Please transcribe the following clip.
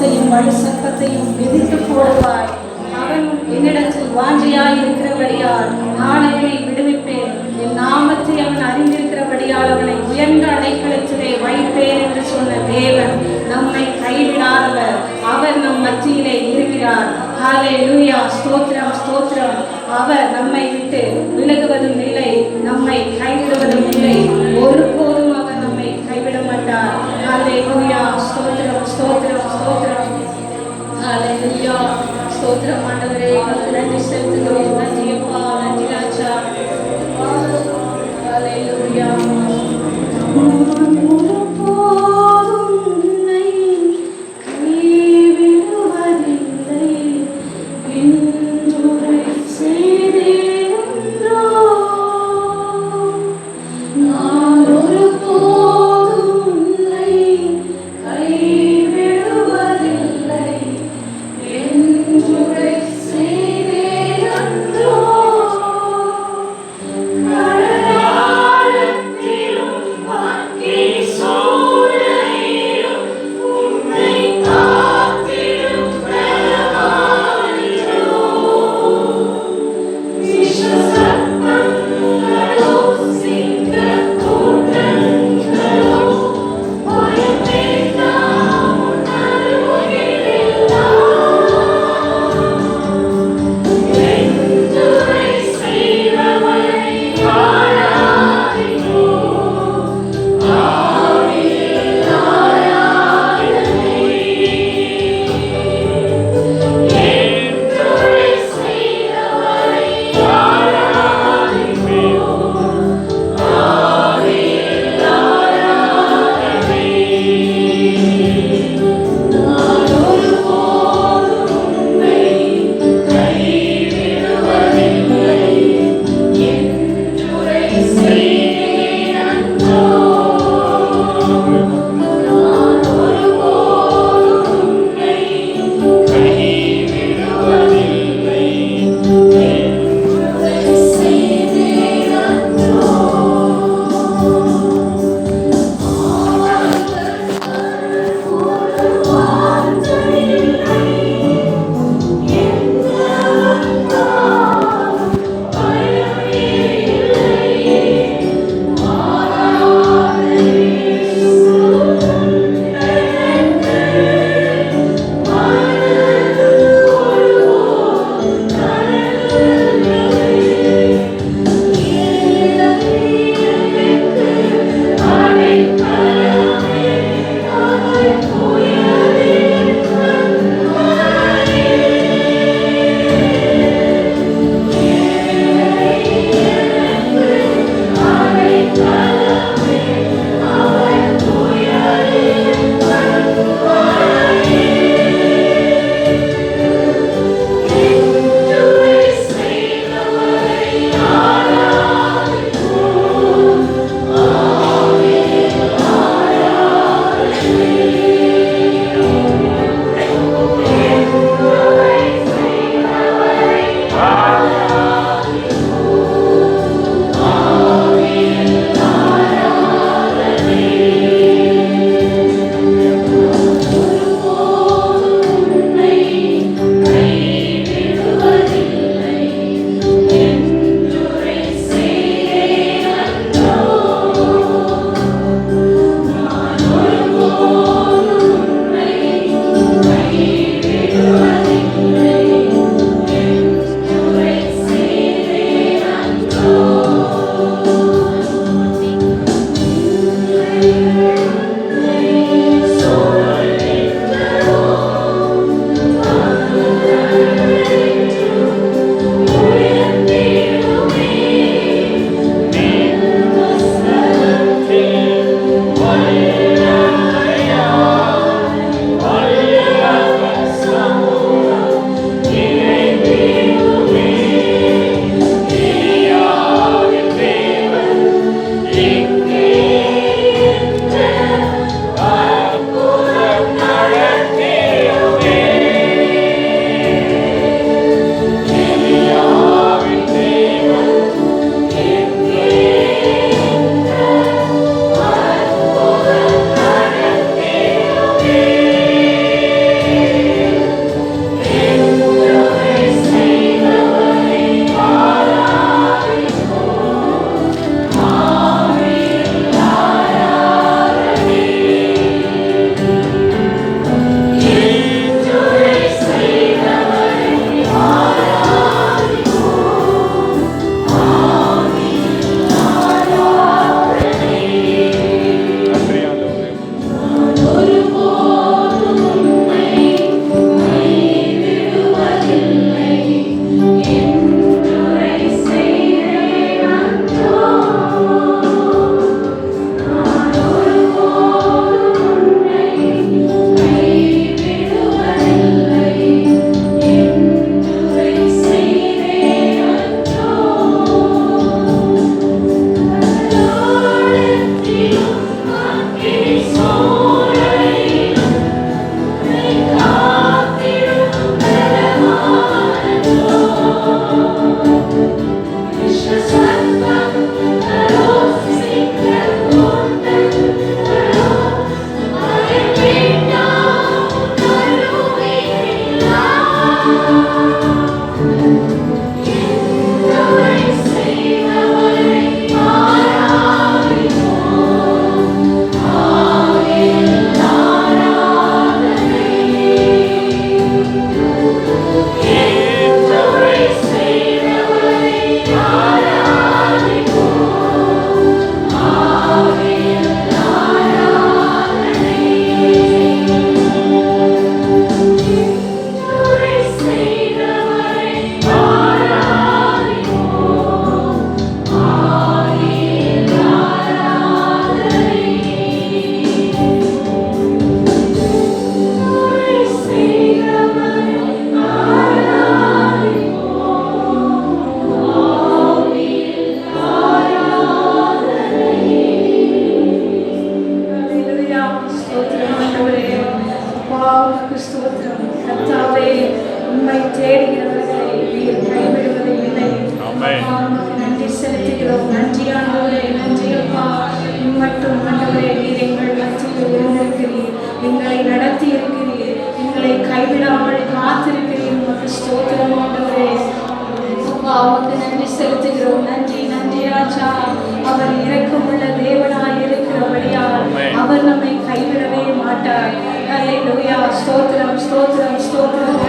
பாவத்தையும் வழி சத்தத்தையும் மிதித்து போடுவாய். அவன் என்னிடத்தில் வாஞ்சியாய் இருக்கிறபடியால் நான் அவனை விடுவிப்பேன். என் நாமத்தை அவன் அறிந்திருக்கிறபடியால் அவனை உயர்ந்த அடைக்கலத்திலே வைப்பேன் என்று சொன்ன தேவன் நம்மை கைவிடாதவர். அவர் நம் மத்தியிலே இருக்கிறார். ஹாலே லூயா ஸ்தோத்திரம் ஸ்தோத்திரம். அவர் நம்மை விட்டு விலகுவதும் இல்லை. நம்மை கைவிட இல்லை ஒருபோதும் அவர் நம்மை கைவிட மாட்டார் ஹாலே லூயா ஸ்தோத்திரம் ஸ்தோத்திரம் ஸ்தோத்திரம் ஹalleluya ஸ்தோத்திரம் ஆண்டவரே நன்றி செலுத்துகிறோம். நன்றி ஆண்டவரே. நன்றி அப்பா. மட்டும் ஆண்டவரே. நீர் எங்கள் மத்தியில் இருந்திருக்கிறீர் எங்களை நடத்தி இருக்கிறீர் எங்களை கைவிடாமல் காத்திருக்கிறீர். உமக்கு ஸ்தோத்திரம் ஆண்டவரே. அப்பா உமக்கு நன்றி செலுத்துகிறோம். நன்றி நன்றி ராஜா. அவர் இரக்கமுள்ள தேவனாய் இருக்கிறபடியால். அவர் நம்மை கைவிடவே மாட்டார். ஸ்தோத்திரம் ஸ்தோத்திரம் ஸ்தோத்திரம்